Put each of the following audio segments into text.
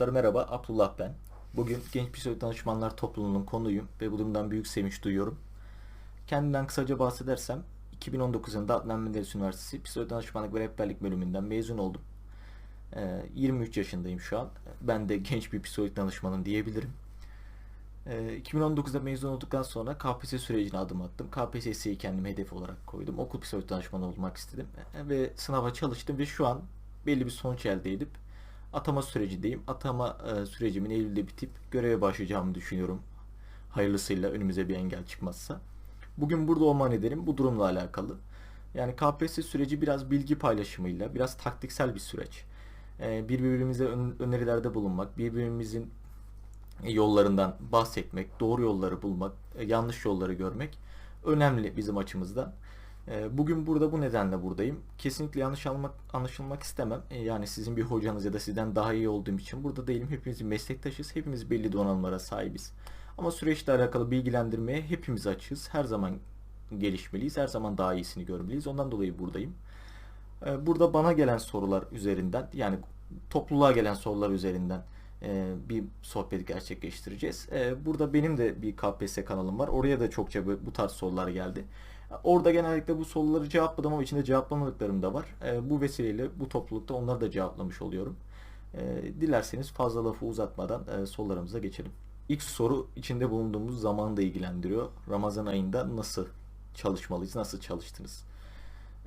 Arkadaşlar merhaba, Abdullah ben. Bugün Genç Psikolojik Danışmanlar Topluluğu'nun konuyum ve bu durumdan büyük sevinç duyuyorum. Kendimden kısaca bahsedersem, 2019 yılında Adnan Menderes Üniversitesi Psikolojik Danışmanlık ve Rehberlik bölümünden mezun oldum. Ee, 23 yaşındayım şu an. Ben de genç bir psikolojik danışmanım diyebilirim. Ee, 2019'da mezun olduktan sonra KPSS sürecine adım attım. KPSS'yi kendime hedef olarak koydum. Okul psikolojik danışmanı olmak istedim. Ee, Ve sınava çalıştım ve şu an belli bir sonuç elde edip atama sürecindeyim. Atama e, sürecimin Eylül'de bitip göreve başlayacağımı düşünüyorum. Hayırlısıyla önümüze bir engel çıkmazsa. Bugün burada olma nedenim bu durumla alakalı. Yani KPSS süreci biraz bilgi paylaşımıyla, biraz taktiksel bir süreç. Ee, birbirimize ön- önerilerde bulunmak, birbirimizin yollarından bahsetmek, doğru yolları bulmak, e, yanlış yolları görmek önemli bizim açımızdan. E, Bugün burada bu nedenle buradayım. Kesinlikle yanlış anlamak, anlaşılmak istemem. E, Yani sizin bir hocanız ya da sizden daha iyi olduğum için burada değilim. Hepimizin meslektaşız, hepimiz belli donanımlara sahibiz. Ama süreçle alakalı bilgilendirmeye hepimiz açığız. Her zaman gelişmeliyiz, her zaman daha iyisini görmeliyiz. Ondan dolayı buradayım. E, Burada bana gelen sorular üzerinden yani topluluğa gelen sorular üzerinden e, bir sohbet gerçekleştireceğiz. Burada benim de bir KPSS kanalım var. Oraya da çokça bu tarz sorular geldi. Orada genellikle bu soruları cevapladım ama içinde cevaplamadıklarım da var. E, Bu vesileyle bu toplulukta onları da cevaplamış oluyorum. E, Dilerseniz fazla lafı uzatmadan e, sorularımıza geçelim. İlk soru içinde bulunduğumuz zamanı da ilgilendiriyor. Ramazan ayında nasıl çalışmalıyız, nasıl çalıştınız?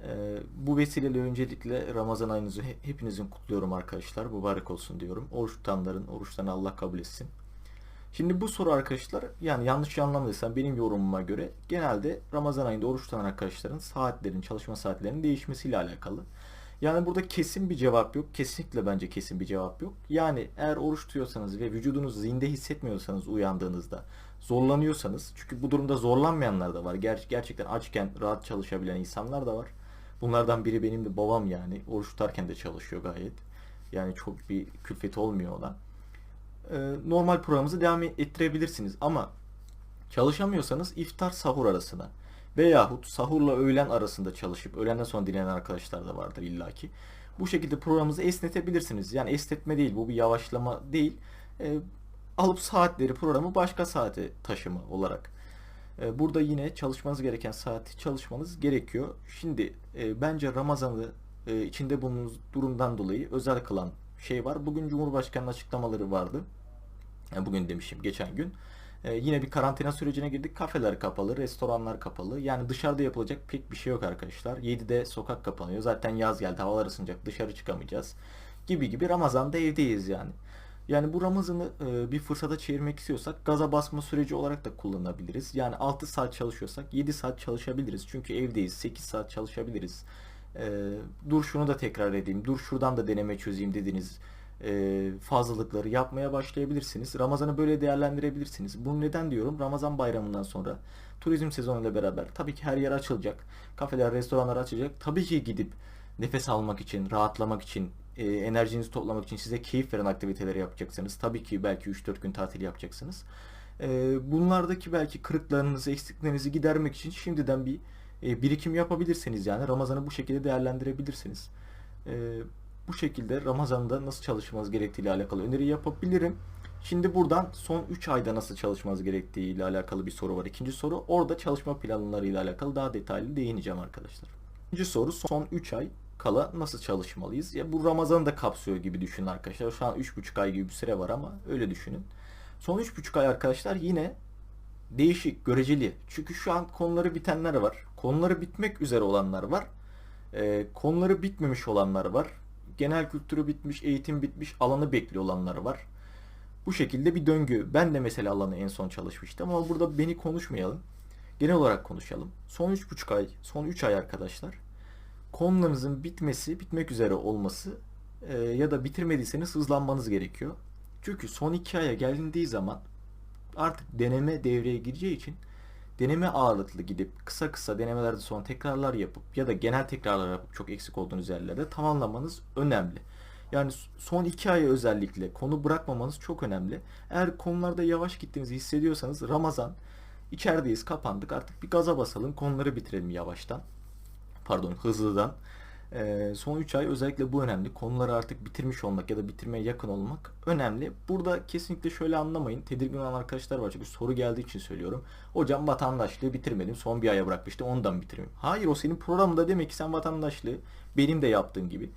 Ee, bu vesileyle öncelikle Ramazan ayınızı he- hepinizin kutluyorum arkadaşlar. Mübarek olsun diyorum. Oruç tutanların oruçlarını Allah kabul etsin. Şimdi bu soru arkadaşlar yani yanlış anlamadıysam benim yorumuma göre genelde Ramazan ayında oruç tutan arkadaşların saatlerin, çalışma saatlerinin değişmesiyle alakalı. Yani burada kesin bir cevap yok. Kesinlikle bence kesin bir cevap yok. Yani eğer oruç tutuyorsanız ve vücudunuzu zinde hissetmiyorsanız uyandığınızda zorlanıyorsanız çünkü bu durumda zorlanmayanlar da var. Ger- gerçekten açken rahat çalışabilen insanlar da var. Bunlardan biri benim de babam yani. Oruç tutarken de çalışıyor gayet. Yani çok bir külfeti olmuyor ona. Ee, normal programınızı devam ettirebilirsiniz ama çalışamıyorsanız iftar sahur arasına veyahut sahurla öğlen arasında çalışıp öğlenden sonra dinlenen arkadaşlar da vardır illaki. Bu şekilde programınızı esnetebilirsiniz. Yani esnetme değil bu bir yavaşlama değil. Ee, alıp saatleri programı başka saate taşıma olarak. Ee, Burada yine çalışmanız gereken saati çalışmanız gerekiyor. Şimdi e, bence Ramazan'ı e, içinde bulunduğunuz durumdan dolayı özel kılan şey var. Bugün Cumhurbaşkanı'nın açıklamaları vardı. Yani bugün demişim geçen gün. Ee, yine bir karantina sürecine girdik. Kafeler kapalı, restoranlar kapalı. Yani dışarıda yapılacak pek bir şey yok arkadaşlar. 7'de sokak kapanıyor. Zaten yaz geldi, havalar ısınacak, dışarı çıkamayacağız. Gibi gibi Ramazan'da evdeyiz yani. Yani bu Ramazan'ı e, bir fırsata çevirmek istiyorsak gaza basma süreci olarak da kullanabiliriz. Yani 6 saat çalışıyorsak 7 saat çalışabiliriz. Çünkü evdeyiz. 8 saat çalışabiliriz. E, dur şunu da tekrar edeyim. Dur şuradan da deneme çözeyim dediniz e, fazlalıkları yapmaya başlayabilirsiniz. Ramazan'ı böyle değerlendirebilirsiniz. Bunu neden diyorum? Ramazan bayramından sonra turizm sezonuyla beraber tabii ki her yer açılacak. Kafeler, restoranlar açılacak. Tabii ki gidip nefes almak için, rahatlamak için, e, enerjinizi toplamak için size keyif veren aktiviteleri yapacaksınız. Tabii ki belki 3-4 gün tatil yapacaksınız. E, bunlardaki belki kırıklarınızı, eksiklerinizi gidermek için şimdiden bir e, birikim yapabilirsiniz yani. Ramazan'ı bu şekilde değerlendirebilirsiniz. E, bu şekilde Ramazan'da nasıl çalışmanız gerektiği ile alakalı öneri yapabilirim. Şimdi buradan son 3 ayda nasıl çalışmanız gerektiği ile alakalı bir soru var. İkinci soru orada çalışma planları ile alakalı daha detaylı değineceğim arkadaşlar. İkinci soru son 3 ay kala nasıl çalışmalıyız? Ya bu Ramazan'ı da kapsıyor gibi düşünün arkadaşlar. Şu an 3,5 ay gibi bir süre var ama öyle düşünün. Son 3,5 ay arkadaşlar yine değişik, göreceli. Çünkü şu an konuları bitenler var. Konuları bitmek üzere olanlar var. Ee, konuları bitmemiş olanlar var. Genel kültürü bitmiş, eğitim bitmiş, alanı bekliyor olanlar var. Bu şekilde bir döngü. Ben de mesela alanı en son çalışmıştım ama burada beni konuşmayalım. Genel olarak konuşalım. Son 3,5 ay, son 3 ay arkadaşlar. Konularınızın bitmesi, bitmek üzere olması e, ya da bitirmediyseniz hızlanmanız gerekiyor. Çünkü son 2 aya gelindiği zaman artık deneme devreye gireceği için deneme ağırlıklı gidip kısa kısa denemelerde sonra tekrarlar yapıp ya da genel tekrarlar yapıp çok eksik olduğunuz yerlerde tamamlamanız önemli. Yani son iki aya özellikle konu bırakmamanız çok önemli. Eğer konularda yavaş gittiğinizi hissediyorsanız Ramazan içerideyiz kapandık artık bir gaza basalım konuları bitirelim yavaştan. Pardon hızlıdan. Ee, son 3 ay özellikle bu önemli. Konuları artık bitirmiş olmak ya da bitirmeye yakın olmak önemli. Burada kesinlikle şöyle anlamayın. Tedirgin olan arkadaşlar var çünkü soru geldiği için söylüyorum. Hocam vatandaşlığı bitirmedim. Son bir aya bırakmıştım. Ondan bitireyim. Hayır o senin programında demek ki sen vatandaşlığı benim de yaptığım gibi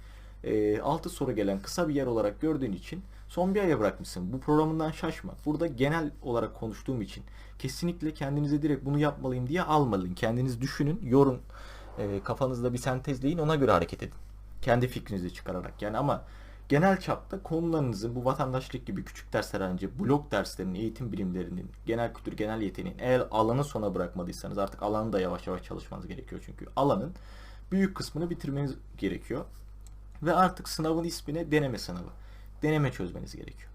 6 soru gelen kısa bir yer olarak gördüğün için son bir aya bırakmışsın. Bu programından şaşma. Burada genel olarak konuştuğum için kesinlikle kendinize direkt bunu yapmalıyım diye almalıyım. Kendiniz düşünün, yorun. E, kafanızda bir sentezleyin ona göre hareket edin. Kendi fikrinizi çıkararak yani ama genel çapta konularınızın bu vatandaşlık gibi küçük dersler önce blok derslerinin, eğitim bilimlerinin, genel kültür, genel yeteneğin eğer alanı sona bırakmadıysanız artık alanı da yavaş yavaş çalışmanız gerekiyor çünkü alanın büyük kısmını bitirmeniz gerekiyor. Ve artık sınavın ismine deneme sınavı. Deneme çözmeniz gerekiyor.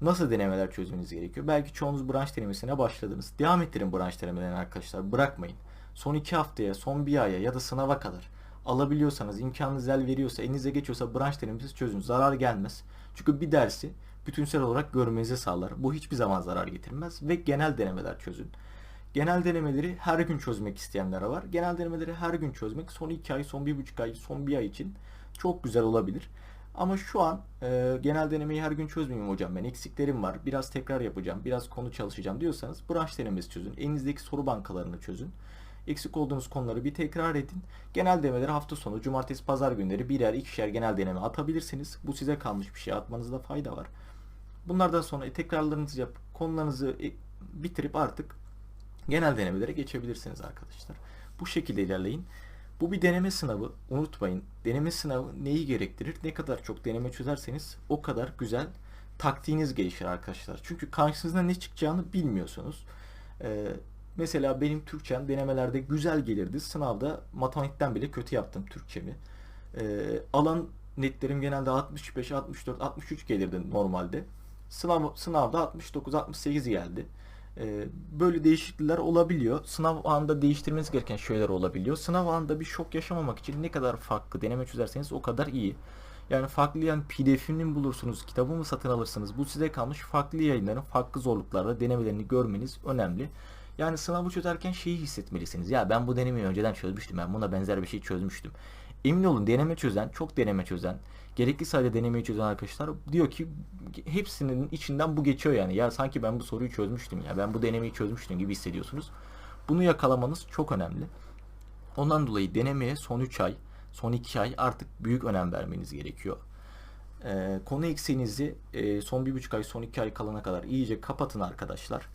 Nasıl denemeler çözmeniz gerekiyor? Belki çoğunuz branş denemesine başladınız. Devam ettirin branş denemelerini arkadaşlar. Bırakmayın. Son iki haftaya, son bir aya ya da sınava kadar alabiliyorsanız, imkanınız el veriyorsa, elinize geçiyorsa branş denemesi çözün. Zarar gelmez. Çünkü bir dersi bütünsel olarak görmenizi sağlar. Bu hiçbir zaman zarar getirmez. Ve genel denemeler çözün. Genel denemeleri her gün çözmek isteyenler var. Genel denemeleri her gün çözmek son 2 ay, son 1,5 ay, son 1 ay için çok güzel olabilir. Ama şu an e, genel denemeyi her gün çözmeyeyim hocam ben eksiklerim var biraz tekrar yapacağım biraz konu çalışacağım diyorsanız branş denemesi çözün elinizdeki soru bankalarını çözün eksik olduğunuz konuları bir tekrar edin genel denemeleri hafta sonu cumartesi pazar günleri birer ikişer genel deneme atabilirsiniz bu size kalmış bir şey atmanızda fayda var bunlardan sonra tekrarlarınızı yap konularınızı e, bitirip artık genel denemelere geçebilirsiniz arkadaşlar bu şekilde ilerleyin bu bir deneme sınavı. Unutmayın. Deneme sınavı neyi gerektirir? Ne kadar çok deneme çözerseniz o kadar güzel taktiğiniz gelişir arkadaşlar. Çünkü karşınızda ne çıkacağını bilmiyorsunuz. Ee, mesela benim Türkçem denemelerde güzel gelirdi. Sınavda matematikten bile kötü yaptım Türkçemi. Ee, alan netlerim genelde 65, 64, 63 gelirdi normalde. Sınav, sınavda 69, 68 geldi. Ee, böyle değişiklikler olabiliyor. Sınav anında değiştirmeniz gereken şeyler olabiliyor. Sınav anında bir şok yaşamamak için ne kadar farklı deneme çözerseniz o kadar iyi. Yani farklı yani pdf'ini bulursunuz, kitabı mı satın alırsınız? Bu size kalmış farklı yayınların farklı zorluklarda denemelerini görmeniz önemli. Yani sınavı çözerken şeyi hissetmelisiniz. Ya ben bu denemeyi önceden çözmüştüm. Ben buna benzer bir şey çözmüştüm. Emin olun deneme çözen, çok deneme çözen, gerekli sayıda denemeyi çözen arkadaşlar diyor ki hepsinin içinden bu geçiyor yani. Ya sanki ben bu soruyu çözmüştüm ya. Ben bu denemeyi çözmüştüm gibi hissediyorsunuz. Bunu yakalamanız çok önemli. Ondan dolayı denemeye son 3 ay, son 2 ay artık büyük önem vermeniz gerekiyor. Ee, konu eksiğinizi e, son 1,5 ay, son 2 ay kalana kadar iyice kapatın arkadaşlar.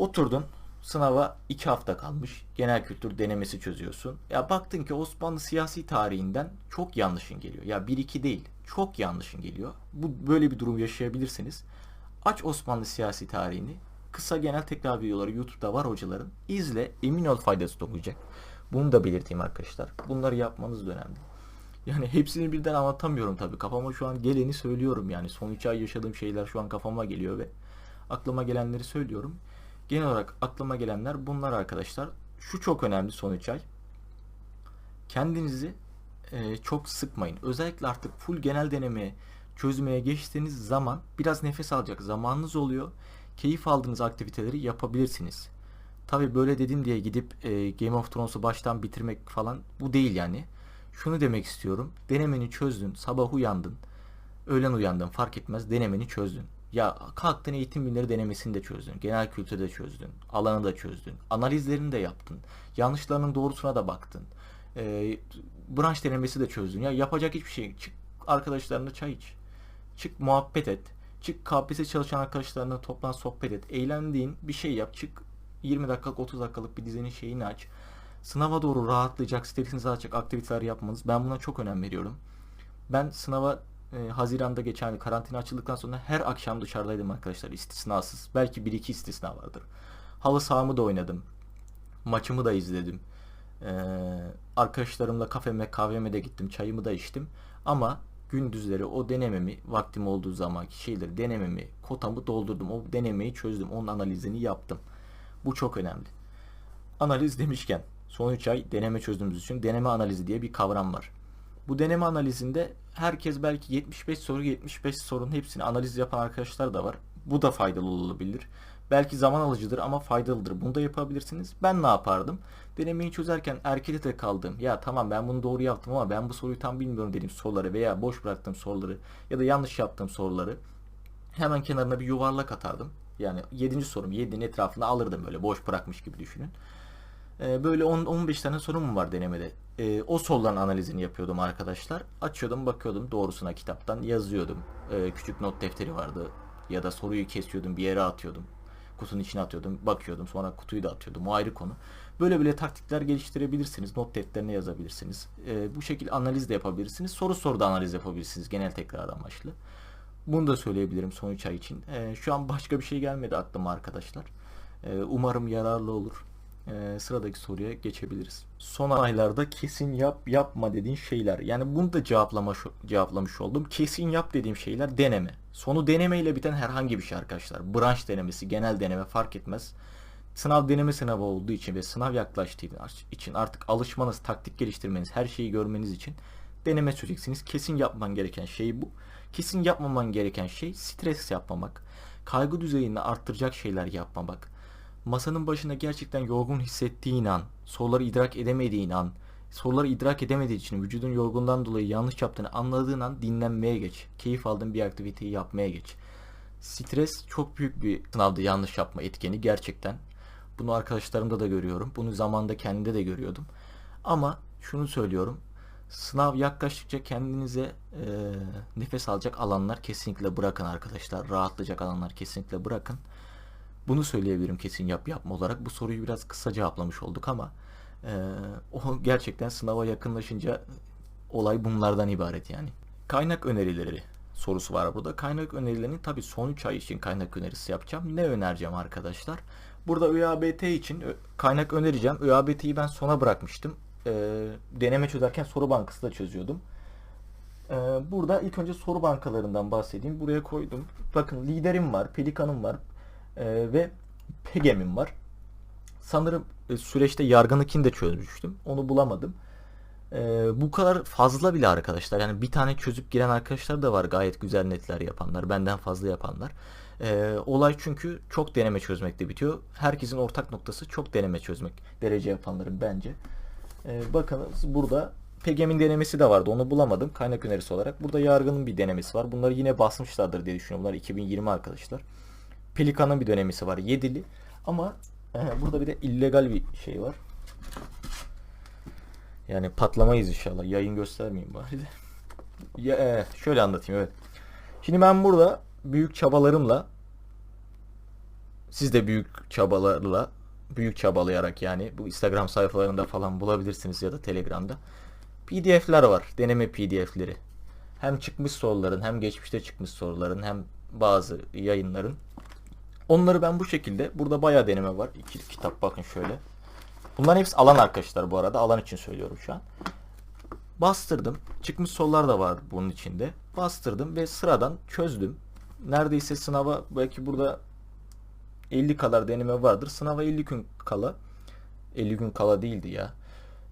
Oturdun, Sınava 2 hafta kalmış. Genel kültür denemesi çözüyorsun. Ya baktın ki Osmanlı siyasi tarihinden çok yanlışın geliyor. Ya 1-2 değil. Çok yanlışın geliyor. Bu böyle bir durum yaşayabilirsiniz. Aç Osmanlı siyasi tarihini. Kısa genel tekrar videoları YouTube'da var hocaların. İzle. Emin ol faydası dokunacak. Bunu da belirteyim arkadaşlar. Bunları yapmanız önemli. Yani hepsini birden anlatamıyorum tabii. Kafama şu an geleni söylüyorum yani. Son 3 ay yaşadığım şeyler şu an kafama geliyor ve aklıma gelenleri söylüyorum. Genel olarak aklıma gelenler bunlar arkadaşlar. Şu çok önemli son 3 ay. Kendinizi e, çok sıkmayın. Özellikle artık full genel deneme çözmeye geçtiğiniz zaman biraz nefes alacak zamanınız oluyor. Keyif aldığınız aktiviteleri yapabilirsiniz. Tabi böyle dedim diye gidip e, Game of Thrones'u baştan bitirmek falan bu değil yani. Şunu demek istiyorum. Denemeni çözdün, sabah uyandın, öğlen uyandın fark etmez denemeni çözdün. Ya kalktın eğitim bilimleri denemesini de çözdün. Genel kültürü de çözdün. Alanı da çözdün. Analizlerini de yaptın. Yanlışlarının doğrusuna da baktın. E, branş denemesi de çözdün. Ya yapacak hiçbir şey. Çık arkadaşlarına çay iç. Çık muhabbet et. Çık KPSS çalışan arkadaşlarına toplan sohbet et. Eğlendiğin bir şey yap. Çık 20 dakikalık 30 dakikalık bir dizinin şeyini aç. Sınava doğru rahatlayacak, stresinizi açacak aktiviteler yapmanız. Ben buna çok önem veriyorum. Ben sınava e, Haziran'da geçen karantina açıldıktan sonra her akşam dışarıdaydım arkadaşlar istisnasız. Belki bir iki istisna vardır. Halı sahamı da oynadım. Maçımı da izledim. Ee, arkadaşlarımla kafeme kahveme de gittim. Çayımı da içtim. Ama gündüzleri o denememi vaktim olduğu zamanki şeyleri denememi kotamı doldurdum. O denemeyi çözdüm. Onun analizini yaptım. Bu çok önemli. Analiz demişken son 3 ay deneme çözdüğümüz için deneme analizi diye bir kavram var. Bu deneme analizinde herkes belki 75 soru 75 sorunun hepsini analiz yapan arkadaşlar da var. Bu da faydalı olabilir. Belki zaman alıcıdır ama faydalıdır. Bunu da yapabilirsiniz. Ben ne yapardım? Denemeyi çözerken erkelete kaldım. Ya tamam ben bunu doğru yaptım ama ben bu soruyu tam bilmiyorum dediğim soruları veya boş bıraktığım soruları ya da yanlış yaptığım soruları hemen kenarına bir yuvarlak atardım. Yani 7. sorum 7'nin etrafında alırdım böyle boş bırakmış gibi düşünün. Ee, böyle 10-15 tane sorum var denemede. Ee, o soruların analizini yapıyordum arkadaşlar. Açıyordum bakıyordum doğrusuna kitaptan yazıyordum. Ee, küçük not defteri vardı. Ya da soruyu kesiyordum bir yere atıyordum. Kutunun içine atıyordum bakıyordum sonra kutuyu da atıyordum o ayrı konu. Böyle böyle taktikler geliştirebilirsiniz. Not defterine yazabilirsiniz. Bu şekilde analiz de yapabilirsiniz. Soru soruda analiz yapabilirsiniz genel tekrar amaçlı. Bunu da söyleyebilirim son 3 ay için. Şu an başka bir şey gelmedi aklıma arkadaşlar. Umarım yararlı olur. Ee, sıradaki soruya geçebiliriz. Son aylarda kesin yap yapma dediğin şeyler. Yani bunu da cevaplamış, cevaplamış oldum. Kesin yap dediğim şeyler deneme. Sonu denemeyle biten herhangi bir şey arkadaşlar. Branş denemesi, genel deneme fark etmez. Sınav deneme sınavı olduğu için ve sınav yaklaştığı için artık alışmanız, taktik geliştirmeniz, her şeyi görmeniz için deneme çözeceksiniz. Kesin yapman gereken şey bu. Kesin yapmaman gereken şey stres yapmamak. Kaygı düzeyini arttıracak şeyler yapmamak. Masanın başında gerçekten yorgun hissettiğin an, soruları idrak edemediğin an, soruları idrak edemediği için vücudun yorgundan dolayı yanlış yaptığını anladığın an dinlenmeye geç. Keyif aldığın bir aktiviteyi yapmaya geç. Stres çok büyük bir sınavda yanlış yapma etkeni gerçekten. Bunu arkadaşlarımda da görüyorum. Bunu zamanda kendimde de görüyordum. Ama şunu söylüyorum. Sınav yaklaştıkça kendinize e, nefes alacak alanlar kesinlikle bırakın arkadaşlar. Rahatlayacak alanlar kesinlikle bırakın. Bunu söyleyebilirim kesin yap yapma olarak. Bu soruyu biraz kısa cevaplamış olduk ama e, o gerçekten sınava yakınlaşınca olay bunlardan ibaret yani. Kaynak önerileri sorusu var burada. Kaynak önerilerini tabii son 3 ay için kaynak önerisi yapacağım. Ne önereceğim arkadaşlar? Burada ÖABT için kaynak önereceğim. ÖABT'yi ben sona bırakmıştım. E, deneme çözerken soru bankası da çözüyordum. E, burada ilk önce soru bankalarından bahsedeyim. Buraya koydum. Bakın liderim var, pelikanım var ve pegemim var. Sanırım e, süreçte yargınınkini de çözmüştüm. Onu bulamadım. E, bu kadar fazla bile arkadaşlar. Yani bir tane çözüp giren arkadaşlar da var gayet güzel netler yapanlar. Benden fazla yapanlar. E, olay çünkü çok deneme çözmekte bitiyor. Herkesin ortak noktası çok deneme çözmek. Derece yapanların bence. E, bakınız burada PGM'in denemesi de vardı. Onu bulamadım kaynak önerisi olarak. Burada yargının bir denemesi var. Bunları yine basmışlardır diye düşünüyorum. Bunlar 2020 arkadaşlar. Pelikan'ın bir dönemesi var. Yedili. Ama burada bir de illegal bir şey var. Yani patlamayız inşallah. Yayın göstermeyeyim bari de. Ya, şöyle anlatayım evet. Şimdi ben burada büyük çabalarımla siz de büyük çabalarla büyük çabalayarak yani bu Instagram sayfalarında falan bulabilirsiniz ya da Telegram'da. PDF'ler var. Deneme PDF'leri. Hem çıkmış soruların hem geçmişte çıkmış soruların hem bazı yayınların. Onları ben bu şekilde burada bayağı deneme var. İki kitap bakın şöyle. Bunların hepsi alan arkadaşlar bu arada. Alan için söylüyorum şu an. Bastırdım. Çıkmış sorular da var bunun içinde. Bastırdım ve sıradan çözdüm. Neredeyse sınava belki burada 50 kadar deneme vardır. Sınava 50 gün kala 50 gün kala değildi ya.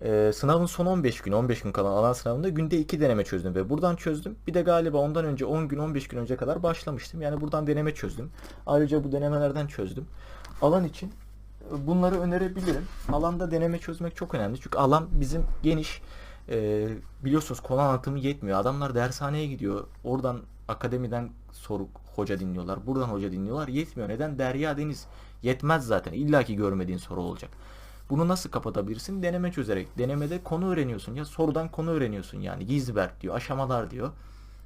Ee, sınavın son 15 gün 15 gün kalan alan sınavında günde 2 deneme çözdüm ve buradan çözdüm. Bir de galiba ondan önce 10 gün 15 gün önce kadar başlamıştım. Yani buradan deneme çözdüm. Ayrıca bu denemelerden çözdüm. Alan için e, bunları önerebilirim. Alanda deneme çözmek çok önemli. Çünkü alan bizim geniş. Ee, biliyorsunuz konu anlatımı yetmiyor. Adamlar dershaneye gidiyor. Oradan akademiden soru hoca dinliyorlar. Buradan hoca dinliyorlar. Yetmiyor. Neden? Derya deniz. Yetmez zaten. İlla ki görmediğin soru olacak. Bunu nasıl kapatabilirsin? Deneme çözerek. Denemede konu öğreniyorsun. Ya sorudan konu öğreniyorsun yani. Gizberk diyor. Aşamalar diyor.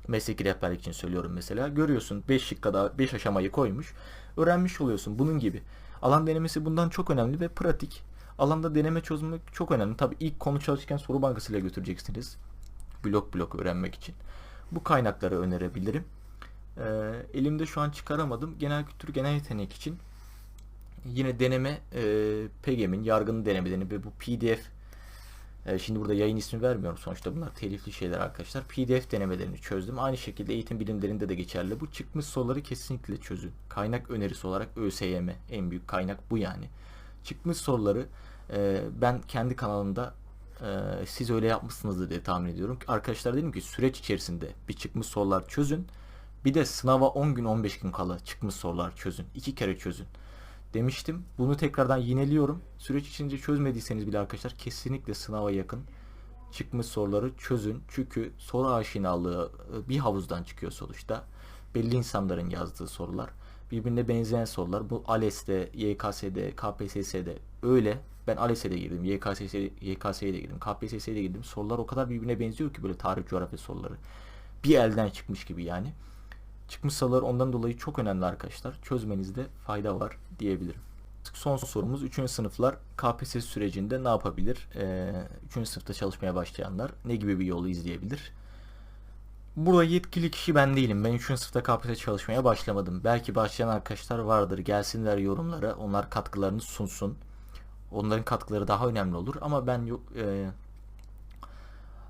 Mesleki rehberlik için söylüyorum mesela. Görüyorsun 5 şık kadar 5 aşamayı koymuş. Öğrenmiş oluyorsun. Bunun gibi. Alan denemesi bundan çok önemli ve pratik. Alanda deneme çözmek çok önemli. Tabii ilk konu çalışırken soru bankasıyla götüreceksiniz. Blok blok öğrenmek için. Bu kaynakları önerebilirim. Ee, elimde şu an çıkaramadım. Genel kültür, genel yetenek için yine deneme e, PGM'in yargının denemelerini ve bu PDF e, şimdi burada yayın ismi vermiyorum sonuçta bunlar telifli şeyler arkadaşlar. PDF denemelerini çözdüm. Aynı şekilde eğitim bilimlerinde de geçerli. Bu çıkmış soruları kesinlikle çözün. Kaynak önerisi olarak ÖSYM en büyük kaynak bu yani. Çıkmış soruları e, ben kendi kanalımda e, siz öyle yapmışsınızdır diye tahmin ediyorum. Arkadaşlar dedim ki süreç içerisinde bir çıkmış sorular çözün. Bir de sınava 10 gün 15 gün kala çıkmış sorular çözün. iki kere çözün. Demiştim. Bunu tekrardan yineliyorum. Süreç içince çözmediyseniz bile arkadaşlar kesinlikle sınava yakın çıkmış soruları çözün. Çünkü soru aşinalığı e, bir havuzdan çıkıyor sonuçta. Belli insanların yazdığı sorular. Birbirine benzeyen sorular. Bu ALES'te, YKS'de, KPSS'de öyle. Ben ALES'e girdim, YKS'ye YKS'ye de girdim, KPSS'ye de girdim. Sorular o kadar birbirine benziyor ki böyle tarih coğrafya soruları. Bir elden çıkmış gibi yani. Çıkmış sorular ondan dolayı çok önemli arkadaşlar. Çözmenizde fayda var diyebilirim. Son sorumuz 3. sınıflar KPSS sürecinde ne yapabilir? Ee, 3. sınıfta çalışmaya başlayanlar ne gibi bir yolu izleyebilir? Burada yetkili kişi ben değilim. Ben 3. sınıfta KPSS çalışmaya başlamadım. Belki başlayan arkadaşlar vardır. Gelsinler yorumlara. Onlar katkılarını sunsun. Onların katkıları daha önemli olur. Ama ben e,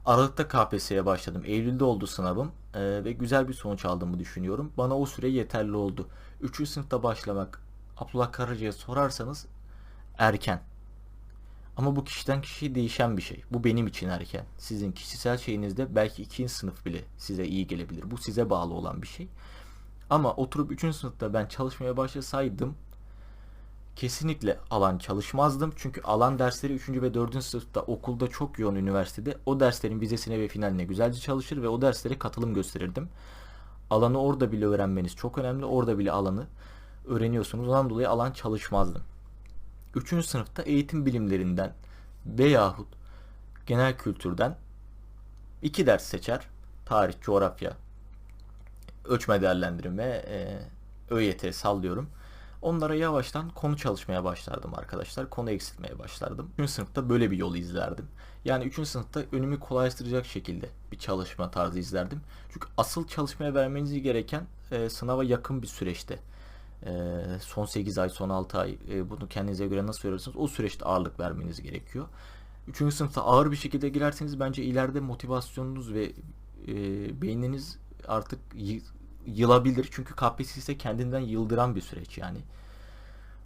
Aralık'ta KPSS'ye başladım. Eylül'de oldu sınavım e, ve güzel bir sonuç aldığımı düşünüyorum. Bana o süre yeterli oldu. 3. sınıfta başlamak Abdullah Karaca'ya sorarsanız erken. Ama bu kişiden kişiye değişen bir şey. Bu benim için erken. Sizin kişisel şeyinizde belki ikinci sınıf bile size iyi gelebilir. Bu size bağlı olan bir şey. Ama oturup üçüncü sınıfta ben çalışmaya başlasaydım kesinlikle alan çalışmazdım. Çünkü alan dersleri 3. ve 4. sınıfta okulda çok yoğun üniversitede. O derslerin vizesine ve finaline güzelce çalışır ve o derslere katılım gösterirdim. Alanı orada bile öğrenmeniz çok önemli. Orada bile alanı öğreniyorsunuz. Ondan dolayı alan çalışmazdım. 3. sınıfta eğitim bilimlerinden veyahut genel kültürden iki ders seçer. Tarih, coğrafya, ölçme değerlendirme, e, ÖYT sallıyorum. Onlara yavaştan konu çalışmaya başlardım arkadaşlar. Konu eksiltmeye başlardım. 3. sınıfta böyle bir yolu izlerdim. Yani 3. sınıfta önümü kolaylaştıracak şekilde bir çalışma tarzı izlerdim. Çünkü asıl çalışmaya vermeniz gereken e, sınava yakın bir süreçte. E, son 8 ay, son 6 ay e, bunu kendinize göre nasıl görürsünüz? O süreçte ağırlık vermeniz gerekiyor. 3. sınıfta ağır bir şekilde girerseniz bence ileride motivasyonunuz ve e, beyniniz artık yılabilir. Çünkü KPSS kendinden yıldıran bir süreç yani.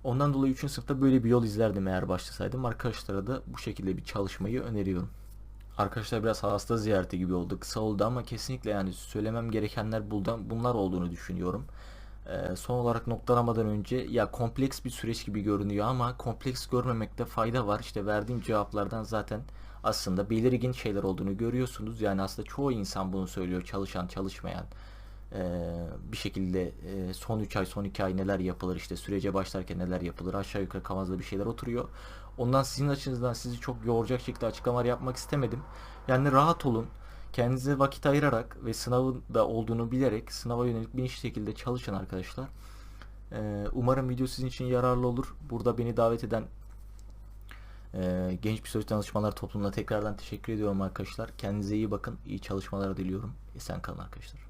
Ondan dolayı 3. sınıfta böyle bir yol izlerdim eğer başlasaydım. Arkadaşlara da bu şekilde bir çalışmayı öneriyorum. Arkadaşlar biraz hasta ziyareti gibi oldu. Kısa oldu ama kesinlikle yani söylemem gerekenler bunlar olduğunu düşünüyorum. Ee, son olarak noktalamadan önce ya kompleks bir süreç gibi görünüyor ama kompleks görmemekte fayda var. İşte verdiğim cevaplardan zaten aslında belirgin şeyler olduğunu görüyorsunuz. Yani aslında çoğu insan bunu söylüyor. Çalışan, çalışmayan bir şekilde son 3 ay son 2 ay neler yapılır işte sürece başlarken neler yapılır aşağı yukarı kafamızda bir şeyler oturuyor. Ondan sizin açınızdan sizi çok yoracak şekilde açıklamalar yapmak istemedim. Yani rahat olun. Kendinize vakit ayırarak ve sınavın da olduğunu bilerek sınava yönelik bir şekilde çalışın arkadaşlar. Umarım video sizin için yararlı olur. Burada beni davet eden Genç Psikoloji Danışmanlar Topluluğu'na tekrardan teşekkür ediyorum arkadaşlar. Kendinize iyi bakın. İyi çalışmalar diliyorum. Esen kalın arkadaşlar.